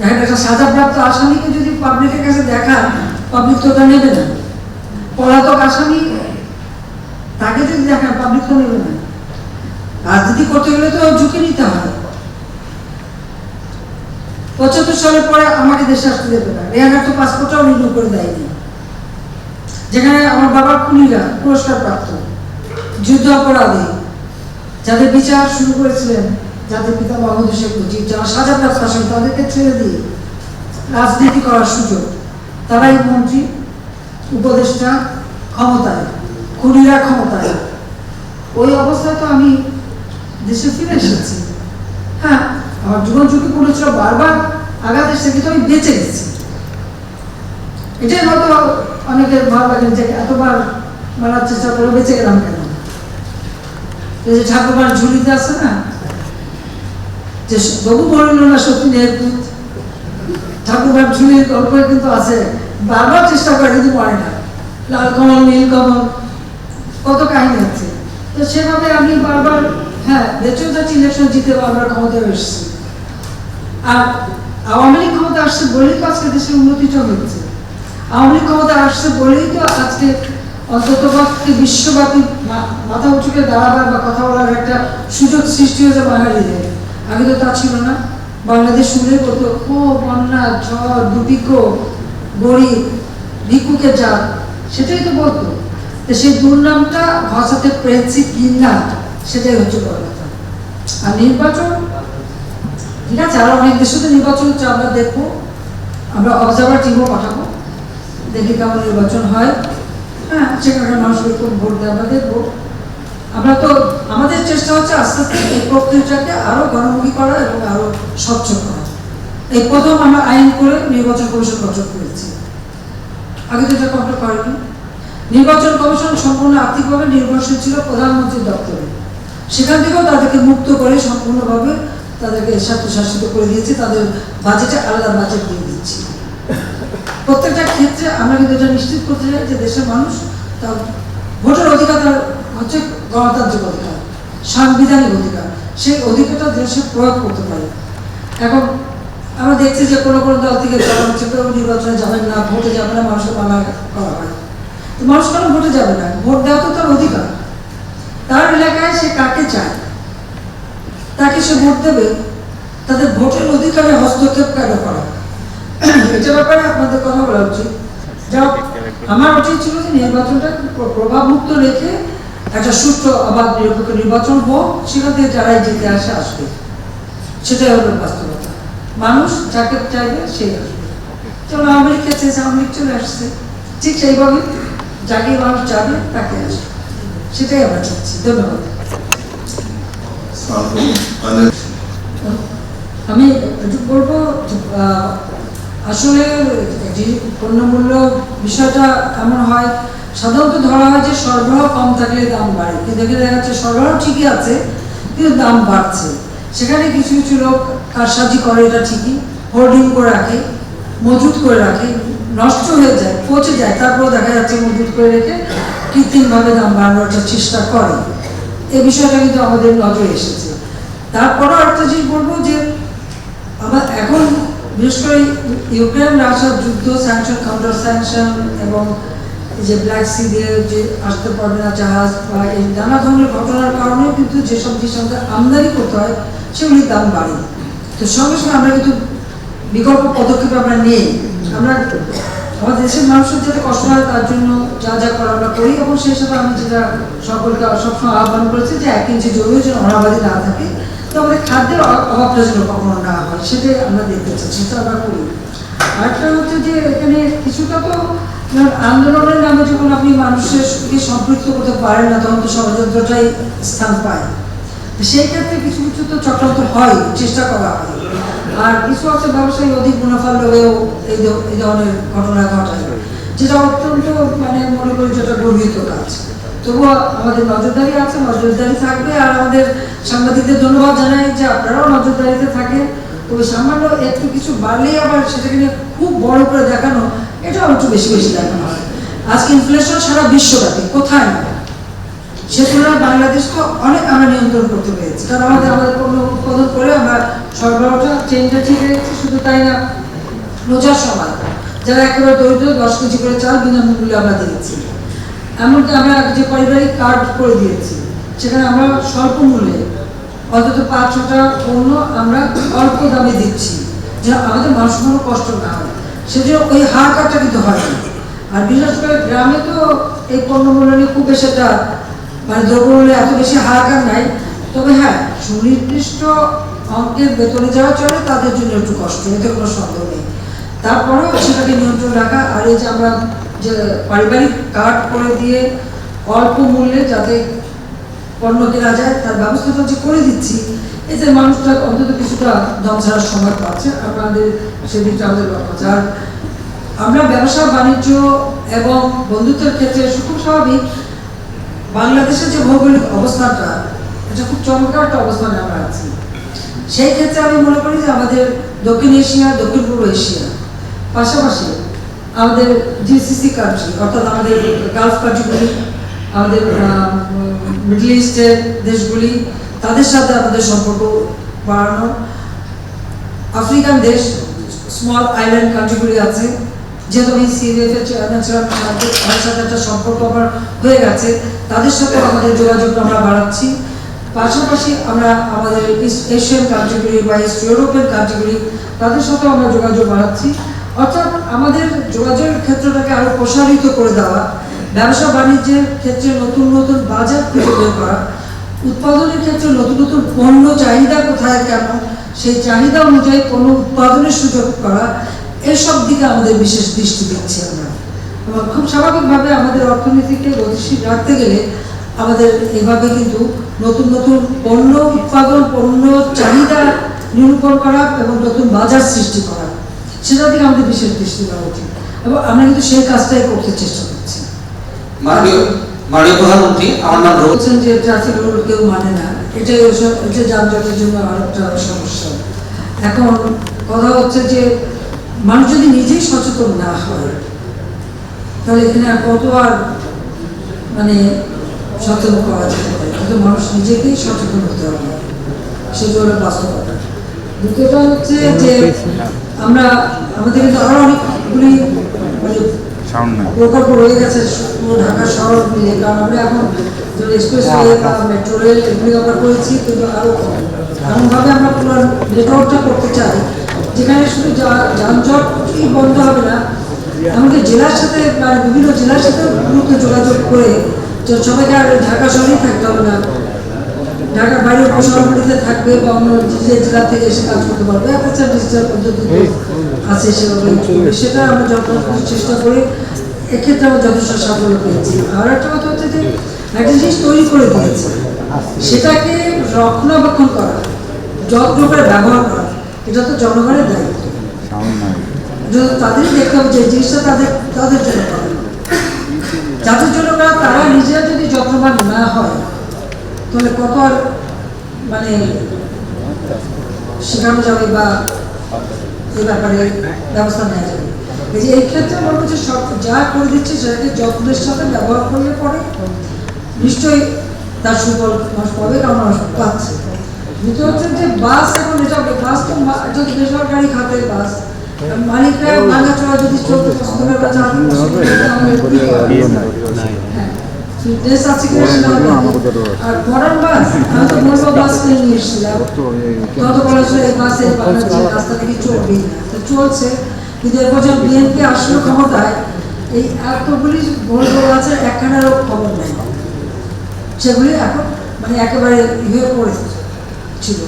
দেখেন একটা সাজাপ্রাপ্ত আসামিকে যদি পাবলিকের কাছে দেখান পাবলিক তো নেবে না। পলাতক আসামি, তাকে যদি দেখান পাবলিক তো নেবে না। রাজনীতি করতে গেলে তো ঝুঁকি নিতে হয়। পঁচাত্তর সালের পরে আমাকে দেশে আসতে দেবে না। রেহানার তো পাসপোর্টটাও রিনিউ করে দেয়নি। যেখানে আমার বাবার খুনিরা পুরস্কার প্রাপ্ত যুদ্ধ অপরাধী। যাদের বিচার শুরু করেছিলেন যাদের পিতা মোহাম্মদ শেখ মুজিব যারা সাজাপ্রাপ্ত আসামি তাদেরকে ছেড়ে দিয়ে রাজনীতি করার সুযোগ। তারাই মন্ত্রী, উপদেষ্টা, ক্ষমতায়, খুনিরা ক্ষমতায়। ওই অবস্থায় তো আমি দেশে ফিরে এসেছি। হ্যাঁ আমার জীবন ঝুঁকি পড়েছিল, বারবার আঘাত এসেছে কিন্তু আমি বেঁচে গেছি। এটাই হয়তো অনেকের ভালো লাগে যে এতবার মারার চেষ্টা করে বেঁচে গেলাম কেন? এই যে ঠাকুরবার ঝুলিতে আছে না যে নেতৃত্ব ঠাকুরবার ঝুলির গল্প কিন্তু আছে। বারবার চেষ্টা করে, কিন্তু মরে না। লাল কমল, নীল কমল, কত কাহিনী আছে। তো সেভাবে আমি বারবার হ্যাঁ ইলেকশন জিতে ক্ষমতায় এসেছি। আর আওয়ামী লীগ ক্ষমতা আসছে বলেই তো আজকে দেশের উন্নতিটা হচ্ছে আওয়ামী লীগ ক্ষমতা আসছে বলেই তো আজকে অন্তত পক্ষে বিশ্বব্যাপী মাথা উঁচুকে দাঁড়াবার বা কথা বলার একটা সুযোগ সৃষ্টি হয়েছে বাঙালিদের। আগে তো তা ছিল না। বাংলাদেশ শুনে বলতো, ও, বন্যা, ঝড়, দুর্ভিক্ষ, গরিব ভিক্ষুকের জাত সেটাই তো বলতো। তো সেই দুর্নামটা ভাষাতে পেয়েছি কি না সেটাই হচ্ছে বড় কথা আর নির্বাচন? ঠিক আছে, আরও অনেক দেশে তো নির্বাচন হচ্ছে, আমরা দেখব। আমরা অবজারভার টিমও পাঠাবো। দেখি কেমন নির্বাচন হয়। হ্যাঁ সেখানকার মানুষকে খুব ভোট দেওয়া দেখব। আমরা তো আমাদের চেষ্টা হচ্ছে আস্তে আস্তে এই প্রক্রিয়াটাকে আরও গণমুখী করা এবং আরও স্বচ্ছ করা। এই প্রথম আমরা আইন করে নির্বাচন কমিশন গঠন করেছি। আগে তো এটা কমপ্লিট করেনি। নির্বাচন কমিশন সম্পূর্ণ আর্থিকভাবে নির্ভরশীল ছিল প্রধানমন্ত্রীর দপ্তরে। সেখান থেকেও তাদেরকে মুক্ত করে সম্পূর্ণভাবে তাদেরকে স্বায়ত্তশাসিত করে দিয়েছি, তাদের বাজেটে আলাদা বাজেট দিয়ে দিচ্ছি প্রত্যেকটা ক্ষেত্রে আমরা কিন্তু এটা নিশ্চিত করতে চাই যে দেশের মানুষ তার ভোটের অধিকার হচ্ছে গণতান্ত্রিক অধিকার। সাংবিধানিক অধিকার। সেই অধিকারটা দেশে প্রয়োগ করতে পারে। এখন আমরা দেখছি যে কোনো কোনো দল থেকে যারা হচ্ছে কেউ নির্বাচনে যাবেন না, ভোটে যাবে না মানুষের মানা করা হয়। তো মানুষ কেন ভোটে যাবে না? ভোট দেওয়া তো তার অধিকার। তার এলাকায় সে কাকে চায়? তাকে সে ভোট দেবে? তাদের ভোটের অধিকারে হস্তক্ষেপ কেন করা এটা ব্যাপারে আপনাদের কথা বলা উচিত। যা আমার উচিত ছিল যে নির্বাচনটা প্র- প্রভাবমুক্ত রেখে একটা সুষ্ঠু অবাধ নিরপেক্ষ নির্বাচন হোক, সেখান থেকে যারাই জিতে আসে আসবে। সেটাই হলো বাস্তবতা। মানুষ যাকে চাইবে সেই আসবে। যেমন চলে আসছে, ঠিক সেইভাবে যাকে মানুষ যাবে তাকে আসবে। সেটাই আমরা চাচ্ছি। ধন্যবাদ। আমি বলব আসলে যে পণ্যমূল্য বিষয়টা এমন হয় সাধারণত ধরা হয় যে সরবরাহ কম থাকলে দাম বাড়ে। কিন্তু এখানে দেখা যাচ্ছে সরবরাহ ঠিকই আছে, কিন্তু দাম বাড়ছে। সেখানে কিছু কিছু লোক কারসাজি করে, এটা ঠিকই। হোর্ডিং করে রাখে, মজুত করে রাখে, নষ্ট হয়ে যায়, পচে যায়। তারপর দেখা যাচ্ছে মজুত করে রেখে কৃত্রিমভাবে দাম বাড়ানোর চেষ্টা করে। এই বিষয়টা কিন্তু আমাদের নজরে এসেছে। তারপরেও একটা জিনিস বলব যে, আমার এখন বিশেষ করে ইউক্রেন, রাশিয়ার যুদ্ধ স্যাংশন কাউন্টার স্যাংশন এবং যে ব্ল্যাক সি দিয়ে যে আসতে পারবে না জাহাজ বা এই নানা ধরনের ঘটনার কারণে কিন্তু যেসব জিনিস আমাদের আমদানি করতে হয়, সেগুলির দাম বাড়ে। তো সঙ্গে সঙ্গে আমরা কিন্তু বিকল্প পদক্ষেপ আমরা নিই। আমরা আমাদের দেশের মানুষের যাতে কষ্ট হয় তার জন্য যা যা করা আমরা করি এবং সেই সাথে আমি যেটা সকলকে সবসময় আহ্বান করেছি যে এক ইঞ্চি জমিও যেন অনাবাদী না থাকে, তো আমাদের খাদ্যের অভাবটা যেন কখনো না হয়, সেটাই আমরা দেখতে চাই সেটা আমরা করি। আরেকটা হচ্ছে যে এখানে কিছুটা তো আন্দোলনের নামে যখন আপনি মানুষের সঙ্গে সম্পৃক্ত করতে পারেন না, তখন তো ষড়যন্ত্রটাই স্থান পায়। সেই ক্ষেত্রে কিছু কিছু তো চক্রান্ত হয়, চেষ্টা করা হয়। আর কিছু আছে ব্যবসায়ী, অধিক মুনাফা লোভেও এই ধরনের ঘটনা ঘটায়। যেটা অত্যন্ত মানে মনে করি যেটা গর্বিত কাজ। তবুও আমাদের নজরদারি আছে, নজরদারি থাকবে। আর আমাদের সাংবাদিকদের ধন্যবাদ জানাই যে আপনারাও নজরদারিতে থাকেন। তবে সামান্য একটু কিছু বাড়লেই আবার সেটাকে নিয়ে খুব বড় করে দেখানো, এটাও একটু বেশি বেশি দেখানো হয়। আজকে ইনফ্লেশন সারা বিশ্বব্যাপী, কোথায়? না সে তুলনায় বাংলাদেশ তো অনেক আমরা নিয়ন্ত্রণ করতে পেরেছি। কারণ আমাদের আমাদের পণ্য উৎপাদন করে আমরা সরবরাহটা চেনটা ঠিক রেখেছি, শুধু তাই না, রোজার সময় যারা একেবারে দরিদ্র, দশ কেজি করে চাল বিনামূল্যে আমরা দিয়েছি। এমনকি আমরা যে পারিবারিক কার্ড করে দিয়েছি, সেখানে আমরা স্বল্প মূল্যে অন্তত পাঁচ ছটা পণ্য আমরা অল্প দামে দিচ্ছি যেন আমাদের মানুষ কোনো কষ্ট না হয়। সেজন্য ওই হার কাটটা কিন্তু হয় না। আর বিশেষ করে গ্রামে তো এই পণ্য মূল্য নিয়ে খুব বেশি একটা মানে দ্রব্যমূল্যে এত বেশি হাহাকার নাই। তবে হ্যাঁ সুনির্দিষ্ট অঙ্কের বেতনে যারা চলে তাদের জন্য একটু কষ্ট, এতে কোনো সন্দেহ নেই। তারপরেও সেটাকে নিয়ন্ত্রণ রাখা আর এই যে আমরা যে পারিবারিক কার্ড করে দিয়ে অল্প মূল্যে যাতে পণ্য কেনা যায় তার ব্যবস্থাটা যে করে দিচ্ছি, এতে মানুষটা অন্তত কিছুটা দম সময় পাচ্ছে। আপনাদের সেদিকটা আমাদের লক্ষ্য আমরা ব্যবসা, বাণিজ্য এবং বন্ধুত্বের ক্ষেত্রে খুব স্বাভাবিক। বাংলাদেশের যে ভৌগোলিক অবস্থানটা, এটা খুব চমৎকার একটা অবস্থানে আমরা আছি। সেই ক্ষেত্রে আমি মনে করি যে আমাদের দক্ষিণ এশিয়া, দক্ষিণ পূর্ব এশিয়া, পাশাপাশি আমাদের জিসিসি কান্ট্রি অর্থাৎ আমাদের গালফ কান্ট্রিগুলি আমাদের মিডল ইস্টের দেশগুলি, তাদের সাথে আমাদের সম্পর্ক বাড়ানো। আফ্রিকান দেশ স্মল আইল্যান্ড কান্ট্রিগুলি আছে, যেহেতু আমি সিএফ এর চেয়ারম্যান ছিলাম, তাদের সাথে একটা সম্পর্ক আমার হয়ে গেছে। তাদের সাথে আমাদের যোগাযোগ আমরা বাড়াচ্ছি। পাশাপাশি আমরা আমাদের ইস্ট এশিয়ান কান্ট্রিগুলি বা ইস্ট ইউরোপিয়ান কান্ট্রিগুলি তাদের সাথে আমরা যোগাযোগ বাড়াচ্ছি। অর্থাৎ আমাদের যোগাযোগের ক্ষেত্রটাকে আরও প্রসারিত করে দেওয়া। ব্যবসা বাণিজ্যের ক্ষেত্রে নতুন নতুন বাজার খুঁজে বের করা, উৎপাদনের ক্ষেত্রে নতুন নতুন পণ্য চাহিদা কোথায় কেমন সেই চাহিদা অনুযায়ী পণ্য উৎপাদনের সুযোগ করা, এসব দিকে আমাদের বিশেষ দৃষ্টি দিচ্ছি আমরা। এবং খুব স্বাভাবিকভাবে আমাদের অর্থনীতিকে গতিশীল রাখতে গেলে আমাদের এভাবে কিন্তু নতুন নতুন পণ্য উৎপাদন, পণ্য চাহিদা নিরূপণ করা এবং নতুন বাজার সৃষ্টি করা, সেটা দিকে আমাদের বিশেষ দৃষ্টি দেওয়া উচিত। এবং আমরা কিন্তু সেই কাজটাই করতে চেষ্টা করছি। মাননীয় মাননীয় প্রধানমন্ত্রী আমার নাম বলছেন যে ট্রাফিক রুল কেউ মানে না। এটাই ওসব- এটা যানজটের জন্য আরেকটা সমস্যা। এখন কথা হচ্ছে যে মানুষ যদি নিজেই সচেতন না হয় তাহলে এখানে আর কত আর মানে সচেতন করা যেতে পারে কিন্তু মানুষ নিজেকেই সচেতন হতে হবে। সেটা হলো বাস্তবতা। দ্বিতীয়টা হচ্ছে যে আমরা আমাদের কিন্তু আরও অনেকগুলি মানে সাউন্ড নাই। প্রকল্প রয়ে গেছে পুরো ঢাকা শহর মিলে। কারণ আমরা এখন এক্সপ্রেস ওয়ে বা মেট্রো রেল এগুলি আমরা করেছি কিন্তু আরও এমনভাবে আমরা পুরো নেটওয়ার্কটা করতে চাই যেখানে শুধু যানজটই বন্ধ হবে না এমনকি জেলার সাথে মানে বিভিন্ন জেলার সাথে দ্রুত যোগাযোগ করে যে সবাইকে আর ঢাকা শহরেই থাকতে হবে না। ঢাকার বাইরে উপশহরগুলিতে থাকবে বা অন্য যে জেলা থেকে এসে কাজ করতে পারবে একটা ডিজিটাল পদ্ধতি তো আছে সেটা আমরা যথেষ্ট চেষ্টা করি এক্ষেত্রে আমরা যথেষ্ট সাফল্য পেয়েছি। আর একটা কথা হচ্ছে যে একটা জিনিস তৈরি করে দিয়েছে সেটাকে রক্ষণাবেক্ষণ করা যত্ন করে ব্যবহার করা এটা তো জনগণের দায়িত্ব। সাউন্ড নাই এটা তো তাদেরই দেখতে হবে যে জিনিসটা তাদের তাদের জন্য করা। যাদের জন্য করা তারা নিজেরা যদি যত্নবান না হয় তাহলে কত আর মানে শেখানো যাবে বা এ ব্যাপারে ব্যবস্থা নেওয়া যাবে এই যে এই ক্ষেত্রে বলব যে যা করে দিচ্ছে সেটাকে যত্নের সাথে ব্যবহার করলে পরে নিশ্চয়ই তার সুফল মানুষ পাবে কারণ মানুষ পাচ্ছে। দ্বিতীয় হচ্ছে যে বাস এখন এটা বাস তো তো বেসরকারি খাতে বাস মালিকরা ভাঙা চড়া যদি চলতে পছন্দ করে বা সেটা হ্যাঁ, ফিটনেস আছে কিনা সেটা হবে। না। আর মডার্ন বাস আমি তো বলব বাস কিনে নিয়ে এসেছিলাম তত বলা বাসে রাস্তা থেকে চলবেই না তো চলছে কিন্তু এরপর যখন বিএনপি আসলো ক্ষমতায় এই এতগুলি বড় আছে একখানেরও খবর নেই সেগুলি এখন মানে একেবারে ইয়ে পড়ে ছিল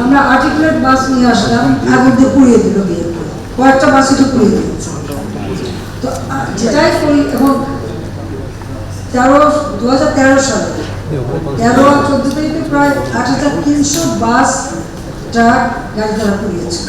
আমরা আর্টিকুলেট বাস নিয়ে আসলাম আগুন দিয়ে পুড়িয়ে দিল বিএনপি কয়েকটা বাসই তো পুড়িয়ে দিয়েছে তো যেটাই করি এবং তেরো দু হাজার তেরো সালে তেরো আর চোদ্দ তারিখে প্রায় আট হাজার তিনশো বাস ট্রাক গাড়ি তারা পুড়িয়েছে।